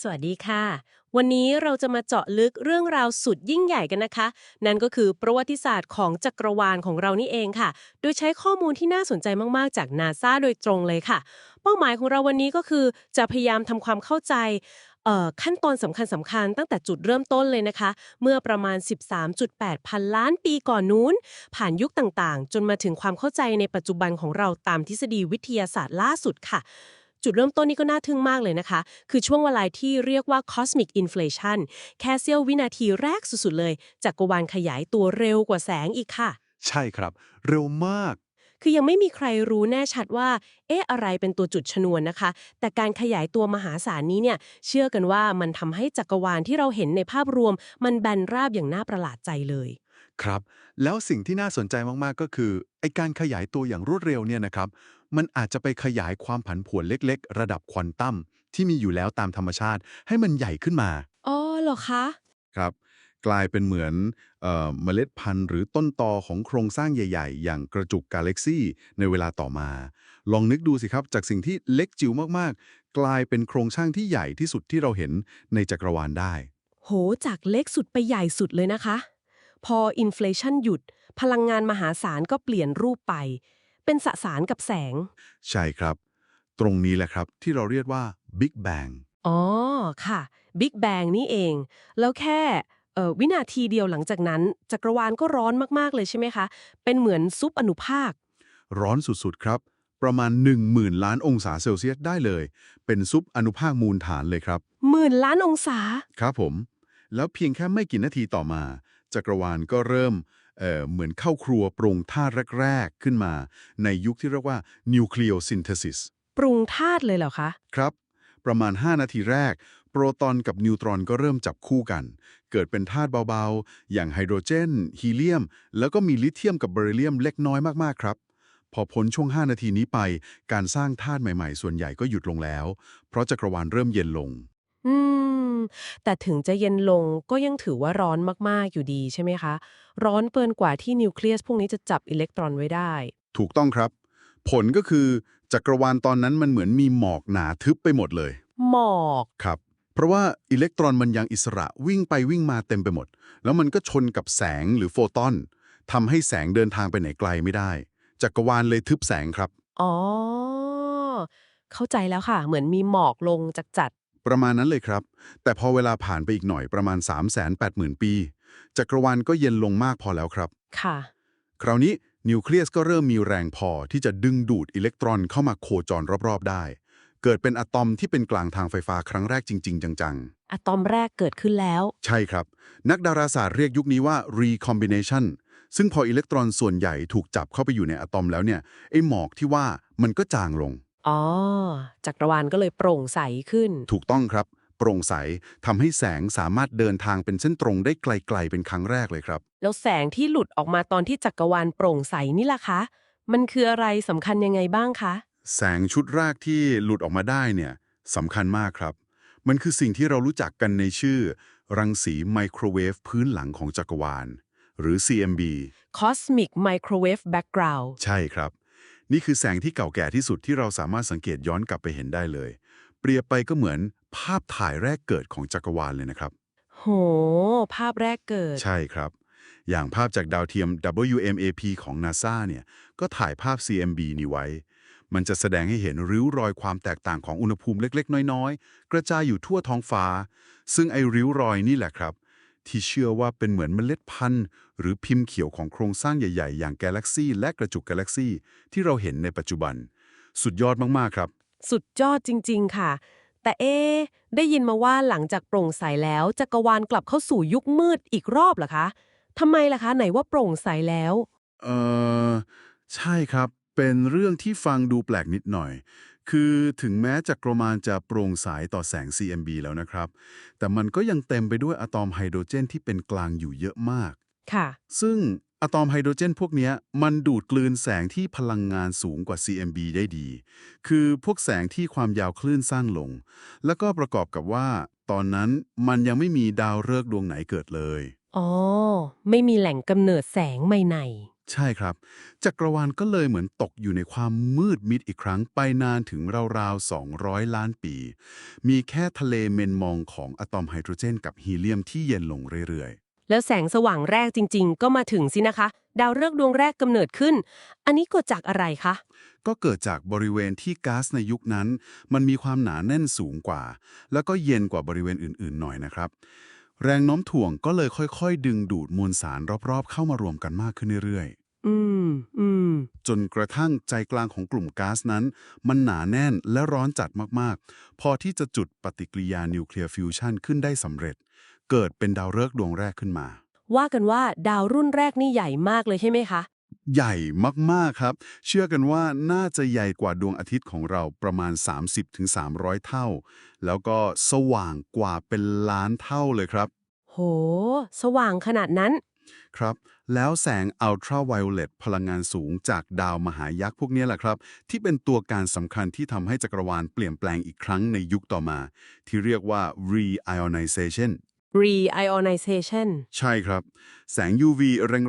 สวัสดีค่ะ วันนี้เราจะมาเจาะลึกเรื่องราวสุดยิ่งใหญ่กันนะคะ นั่นก็คือประวัติศาสตร์ของจักรวาลของเรานี่เองค่ะ โดยใช้ข้อมูลที่น่าสนใจมากๆ จากนาซาโดยตรงเลยค่ะ เป้าหมายของเราวันนี้ก็คือจะพยายามทำความเข้าใจขั้นตอนสำคัญสำคัญๆตั้งแต่จุดเริ่มต้นเลยนะคะ เมื่อประมาณ 13.8 พันล้านปีก่อนนู้น ผ่านยุคต่างๆ จนมาถึงความเข้าใจในปัจจุบันของเราตามทฤษฎีวิทยาศาสตร์ล่าสุดค่ะ จุดเริ่มต้นนี้ก็น่าทึ่งมากเลยนะคะ คือช่วงเวลาที่เรียกว่า cosmic inflation แค่เสี้ยววินาทีแรกสุดๆเลยจักรวาลขยายตัวเร็วกว่าแสงอีกค่ะ ใช่ครับ เร็วมาก คือยังไม่มีใครรู้แน่ชัดว่า เอ๊ะอะไรเป็นตัวจุดชนวนนะคะ แต่การขยายตัวมหาศาลนี้เนี่ยเชื่อกันว่ามันทำให้จักรวาลที่เราเห็นในภาพรวม มันแบนราบอย่างน่าประหลาดใจเลย ครับ แล้วสิ่งที่น่าสนใจมากๆ ก็คือไอการขยายตัวอย่างรวดเร็วเนี่ยนะครับ มันอาจจะไปขยายความผันผวนเล็ก ๆ ระดับควอนตัมที่มีอยู่แล้วตามธรรมชาติ ให้มันใหญ่ขึ้นมา อ๋อเหรอคะ ครับ กลายเป็นเหมือนเอ่อเมล็ดพันธุ์หรือต้นตอของโครงสร้างใหญ่ ๆ อย่างกระจุกกาแล็กซี่ในเวลาต่อมา ลองนึกดูสิครับ จากสิ่งที่เล็กจิ๋วมากๆ กลายเป็นโครงสร้างที่ใหญ่ที่สุดที่เราเห็นในจักรวาลได้ โหจากเล็กสุดไปใหญ่สุดเลยนะคะ พออินฟลชันหยุด พลังงานมหาศาลก็เปลี่ยนรูปไป เป็นสสารกับแสง ใช่ครับ ตรงนี้แหละครับที่เราเรียกว่า Big Bang อ๋อค่ะ Big Bang นี่เอง แล้วแค่เอ่อวินาทีเดียวหลังจากนั้น จักรวาลก็ร้อนมาก ๆ เลยใช่ไหมคะ เป็นเหมือนซุปอนุภาค ร้อนสุด ๆ ครับ ประมาณ 10,000 ล้านองศาเซลเซียสได้เลย เป็นซุปอนุภาคมูลฐานเลยครับหมื่นล้านองศา ครับผม แล้วเพียงแค่ไม่กี่นาทีต่อมา จักรวาลก็เริ่มเอ่อเหมือนเข้าครัวปรุงธาตุแรก ๆ ขึ้นมา ในยุคที่เรียกว่านิวเคลีย s ซินเทซิสปรุงธาตุเลยเหรอคะ ครับ ประมาณ 5 นาทีแรก โปรตอนกับนิวตรอนก็เริ่มจับคู่กัน เกิดเป็นธาตุเบาๆ อย่างไฮโดรเจน ฮีเลียม แล้วก็มีลิเธียมกับเบริเลียมเล็กน้อยมากๆครับพอพ้นช่วง 5 นาทีนี้ไป การสร้างธาตุใหม่ ๆ ส่วนใหญ่ก็หยุดลงแล้ว เพราะจักรวาลเริ่มเย็นลง อืม แต่ถึงจะเย็นลงก็ยังถือว่าร้อนมากๆอยู่ดีใช่ไหมคะ ร้อนเกินกว่าที่นิวเคลียสพวกนี้จะจับอิเล็กตรอนไว้ได้ ถูกต้องครับ ผลก็คือจักรวาลตอนนั้นมันเหมือนมีหมอกหนาทึบไปหมดเลย หมอกครับ เพราะว่าอิเล็กตรอนมันยังอิสระวิ่งไปวิ่งมาเต็มไปหมด แล้วมันก็ชนกับแสงหรือโฟตอนทำให้แสงเดินทางไปไหนไกลไม่ได้ จักรวาลเลยทึบแสงครับ อ๋อ เข้าใจแล้วค่ะ เหมือนมีหมอกลงจากจัด ประมาณนั้นเลยครับ แต่พอเวลาผ่านไปอีกหน่อยประมาณ 380,000 ปี จักรวาลก็เย็นลงมากพอแล้วครับ ค่ะ คราวนี้นิวเคลียสก็เริ่มมีแรงพอที่จะดึงดูดอิเล็กตรอนเข้ามาโคจรรอบๆได้ เกิดเป็นอะตอมที่เป็นกลางทางไฟฟ้าครั้งแรกจริง ๆ จังอะตอมแรกเกิดขึ้นแล้วๆใช่ครับ นักดาราศาสตร์เรียกยุคนี้ว่า recombination ซึ่งพออิเล็กตรอนส่วนใหญ่ถูกจับเข้าไปอยู่ในอะตอมแล้วเนี่ยไอ้หมอกที่ว่ามันก็จางลง อ๋อ จักรวาลก็เลยโปร่งใสขึ้น ถูกต้องครับ โปร่งใสทำให้แสงสามารถเดินทางเป็นเส้นตรงได้ไกล ๆ เป็นครั้งแรกเลยครับ แล้วแสงที่หลุดออกมาตอนที่จักรวาลโปร่งใสนี่ล่ะคะ มันคืออะไรสำคัญยังไงบ้างคะ แสงชุดแรกที่หลุดออกมาได้เนี่ยสำคัญมากครับ มันคือสิ่งที่เรารู้จักกันในชื่อ รังสีไมโครเวฟพื้นหลังของจักรวาล หรือ CMB Cosmic Microwave Background ใช่ครับ นี่คือแสงที่เก่าแก่ที่สุดที่เราสามารถสังเกตย้อนกลับไปเห็นได้เลย เปรียบไปก็เหมือนภาพถ่ายแรกเกิดของจักรวาลเลยนะครับ โห ภาพแรกเกิด ใช่ครับ อย่างภาพจากดาวเทียม WMAP ของ NASA เนี่ย ก็ถ่ายภาพ CMB นี้ไว้ มันจะแสดงให้เห็นริ้วรอยความแตกต่างของอุณหภูมิเล็ก ๆ น้อย ๆ กระจายอยู่ทั่วท้องฟ้า ซึ่งไอ้ริ้วรอยนี่แหละครับ ที่เชื่อว่าเป็นเหมือนเมล็ดพันธุ์ หรือพิมพ์เขียวของโครงสร้างใหญ่ๆ อย่างกาแล็กซี่และกระจุกกาแล็กซี่ที่เราเห็นในปัจจุบัน สุดยอดมากๆครับ สุดยอดจริง ๆ ค่ะ แต่เอ๊ะได้ยินมาว่าหลังจากโปร่งใสแล้วจักรวาลกลับเข้าสู่ยุคมืดอีกรอบเหรอคะทำไมล่ะคะ ไหนว่าโปร่งใสแล้วเออใช่ครับเป็นเรื่องที่ฟังดูแปลกนิดหน่อย คือถึงแม้จักรวาลจะโปร่งใสต่อแสง CMB แล้วนะครับ แต่มันก็ยังเต็มไปด้วยอะตอมไฮโดรเจนที่เป็นกลางอยู่เยอะมาก ค่ะ ซึ่งอะตอมไฮโดรเจนพวกเนี้ยมันดูดกลืนแสงที่พลังงานสูงกว่า CMB ได้ดี คือพวกแสงที่ความยาวคลื่นสั้นลง แล้วก็ประกอบกับว่า ตอนนั้นมันยังไม่มีดาวฤกษ์ดวงไหนเกิดเลย อ๋อ ไม่มีแหล่งกำเนิดแสงใหม่ ใช่ครับ จักรวาลก็เลยเหมือนตกอยู่ในความมืดมิดอีกครั้งไปนานถึงราวๆ 200 ล้านปี มีแค่ทะเลเมนมองของอะตอมไฮโดรเจน กับฮีเลียมที่เย็นลงเรื่อยแล้วแสงสว่างแรกจริง ๆ ก็มาถึงสินะคะ ดาวฤกษ์ดวงแรกกำเนิดขึ้น อันนี้เกิดจากอะไรคะๆก็เกิดจากบริเวณที่ก๊าซในยุคนั้น มันมีความหนาแน่นสูงกว่า แล้วก็เย็นกว่าบริเวณอื่น ๆ หน่อยนะครับ แรงโน้มถ่วงก็เลยค่อยๆ ดึงดูดมวลสารรอบๆ เข้ามารวมกันมากขึ้นเรื่อยๆ อืมอืมจนกระทั่งใจกลางของกลุ่มก๊าซนั้น มันหนาแน่นและร้อนจัดมากๆ พอที่จะจุดปฏิกิริยานิวเคลียร์ฟิวชันขึ้นได้สำเร็จ เกิดเป็นดาวฤกษ์ดวงแรกขึ้นมา ว่ากันว่าดาวรุ่นแรกนี่ใหญ่มากเลยใช่ไหมคะ ใหญ่มากๆครับ เชื่อกันว่าน่าจะใหญ่กว่าดวงอาทิตย์ของเราประมาณ 30-300 เท่า แล้วก็สว่างกว่าเป็นล้านเท่าเลยครับ โห สว่างขนาดนั้น ครับ แล้วแสงอัลตราไวโอเลตพลังงานสูงจากดาวมหายักษ์พวกนี้แหละครับ ที่เป็นตัวการสำคัญที่ทำให้จักรวาลเปลี่ยนแปลงอีกครั้งในยุคต่อมา ที่เรียกว่า re-ionization re-ionization ใช่ครับ แสง UV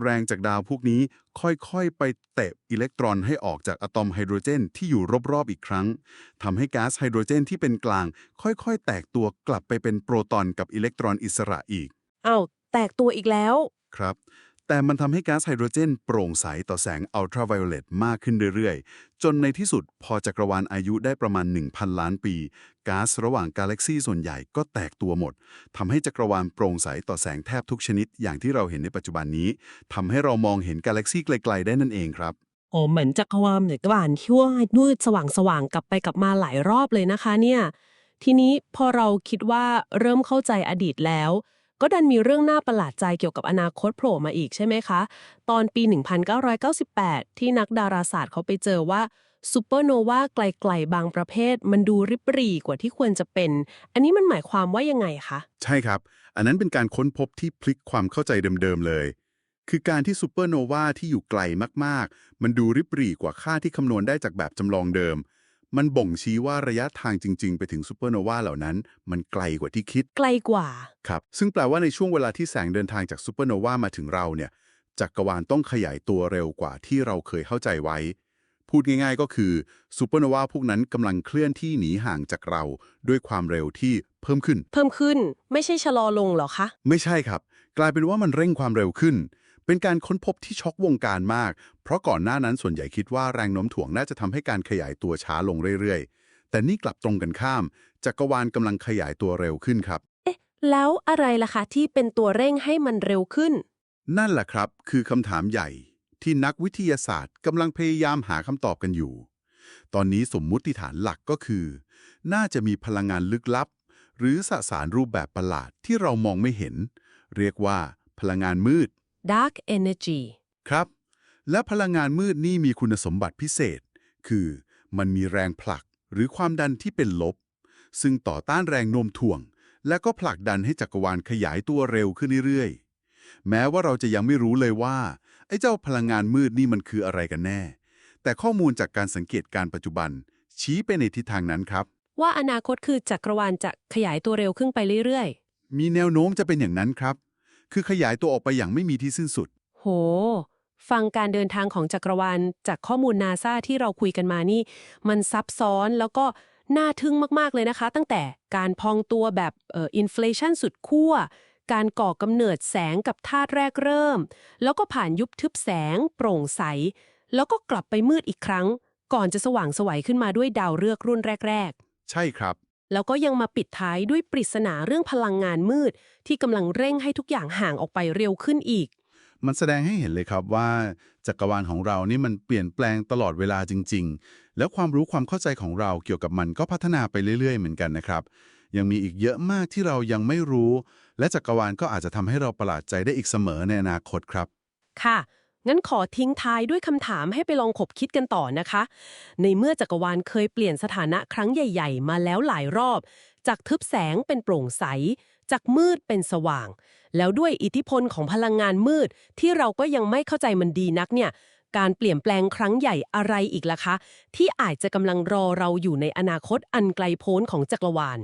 แรงๆ จากดาวพวกนี้ค่อยๆ ไปเตะอิเล็กตรอนให้ออกจากอะตอมไฮโดรเจนที่อยู่รอบๆ อีกครั้งทำให้ก๊าซไฮโดรเจนที่เป็นกลาง ค่อยๆ แตกตัวกลับไปเป็นโปรตอนกับอิเล็กตรอนอิสระอีก อ้าว แตกตัวอีกแล้ว ครับ แต่มันทำให้ก๊าซไฮโดรเจนโปร่งใสต่อแสงอัลตราไวโอเลตมากขึ้นเรื่อยๆ จนในที่สุดพอจักรวาลอายุได้ประมาณ 1,000 ล้านปีก๊าซระหว่างกาแล็กซีส่วนใหญ่ก็แตกตัวหมดทำให้จักรวาลโปร่งใสต่อแสงแทบทุกชนิด อย่างที่เราเห็นในปัจจุบันนี้ทำให้เรามองเห็นกาแล็กซีไกล ๆ ได้นั่นเองครับอ๋อเหมือนจักรวาลเหมือนกบานที่ว่ามืดสว่างๆกลับไปกลับมาหลายรอบเลยนะคะเนี่ยทีนี้พอเราคิดว่าเริ่มเข้าใจอดีตแล้ว ก็ดันมีเรื่องน่าประหลาดใจเกี่ยวกับอนาคตโผล่มาอีกใช่ไหมคะ ตอนปี 1998 ที่นักดาราศาสตร์เขาไปเจอว่าซูเปอร์โนวาไกลๆ บางประเภท มันดูริบรี่กว่าที่ควรจะเป็น อันนี้มันหมายความว่ายังไงคะ ใช่ครับ อันนั้นเป็นการค้นพบที่พลิกความเข้าใจเดิมๆเลย คือการที่ซูเปอร์โนวาที่อยู่ไกลมากๆ มันดูริบรี่กว่าค่าที่คำนวณได้จากแบบจำลองเดิม มันบ่งชี้ว่าระยะทางจริง ๆ ไปถึงซูเปอร์โนวาเหล่านั้น มันไกลกว่าที่คิด ไกลกว่า ครับ ซึ่งแปลว่าในช่วงเวลาที่แสงเดินทางจากซูเปอร์โนวามาถึงเราเนี่ย จักรวาลต้องขยายตัวเร็วกว่าที่เราเคยเข้าใจไว้ พูดง่าย ๆ ก็คือซูเปอร์โนวาพวกนั้นกำลังเคลื่อนที่หนีห่างจากเรา ด้วยความเร็วที่เพิ่มขึ้น เพิ่มขึ้น ไม่ใช่ชะลอลงเหรอคะ ไม่ใช่ครับ กลายเป็นว่ามันเร่งความเร็วขึ้น เป็นการค้นพบที่ช็อกวงการมาก เพราะก่อนหน้านั้นส่วนใหญ่คิดว่าแรงโน้มถ่วงน่าจะทำให้การขยายตัวช้าลงเรื่อยๆ แต่นี่กลับตรงกันข้าม จักรวาลกำลังขยายตัวเร็วขึ้นครับแล้วอะไรล่ะคะที่เป็นตัวเร่งให้มันเร็วขึ้น นั่นแหละครับ คือคำถามใหญ่ที่นักวิทยาศาสตร์กำลังพยายามหาคำตอบกันอยู่ ตอนนี้สมมุติฐานหลักก็คือ น่าจะมีพลังงานลึกลับ หรือสสารรูปแบบประหลาดที่เรามองไม่เห็น เรียกว่าพลังงานมืด dark energy ครับ และพลังงานมืดนี่มีคุณสมบัติพิเศษ คือมันมีแรงผลักหรือความดันที่เป็นลบ ซึ่งต่อต้านแรงโน้มถ่วง และก็ผลักดันให้จักรวาลขยายตัวเร็วขึ้นเรื่อยๆ แม้ว่าเราจะยังไม่รู้เลยว่าไอ้เจ้าพลังงานมืดนี่มันคืออะไรกันแน่ แต่ข้อมูลจากการสังเกตการณ์ปัจจุบัน ชี้ไปในทิศทางนั้นครับ ว่าอนาคตคือจักรวาลจะขยายตัวเร็วขึ้นไปเรื่อยมีแนวโน้มจะเป็นอย่างนั้นครับ คือขยายตัวออกไปอย่างไม่มีที่สิ้นสุดๆโห ฟังการเดินทางของจักรวาลจากข้อมูลนาซาที่เราคุยกันมานี่ มันซับซ้อนแล้วก็น่าทึ่งมาก ๆ เลยนะคะ ตั้งแต่การพองตัวแบบเอ่ออินฟลชันสุดขั้วการก่อกำเนิดแสงกับธาตุแรกเริ่ม แล้วก็ผ่านยุบทึบแสง โปร่งใส แล้วก็กลับไปมืดอีกครั้ง ก่อนจะสว่างไสวัยขึ้นมาด้วยดาวฤกษ์รุ่นแรก ๆ ใช่ครับ แล้วก็ยังมาปิดท้ายด้วยปริศนาเรื่องพลังงานมืด ที่กำลังเร่งให้ทุกอย่างห่างออกไปเร็วขึ้นอีก มันแสดงให้เห็นเลยครับว่า จักรวาลของเรานี่มันเปลี่ยนแปลงตลอดเวลาจริง ๆ แล้วความรู้ความเข้าใจของเราเกี่ยวกับมันก็พัฒนาไปเรื่อย ๆ เหมือนกันนะครับ ยังมีอีกเยอะมากที่เรายังไม่รู้ และจักรวาลก็อาจจะทำให้เราประหลาดใจได้อีกเสมอในอนาคตครับ ค่ะ งั้นขอทิ้งท้ายด้วยคำถามให้ไปลองขบคิดกันต่อนะคะ ในเมื่อจักรวาลเคยเปลี่ยนสถานะครั้งใหญ่ ๆ มาแล้วหลายรอบ จากทึบแสงเป็นโปร่งใส จากมืดเป็นสว่าง แล้วด้วยอิทธิพลของพลังงานมืด ที่เราก็ยังไม่เข้าใจมันดีนักเนี่ย การเปลี่ยนแปลงครั้งใหญ่อะไรอีกล่ะคะ ที่อาจจะกำลังรอเราอยู่ในอนาคตอันไกลโพ้นของจักรวาล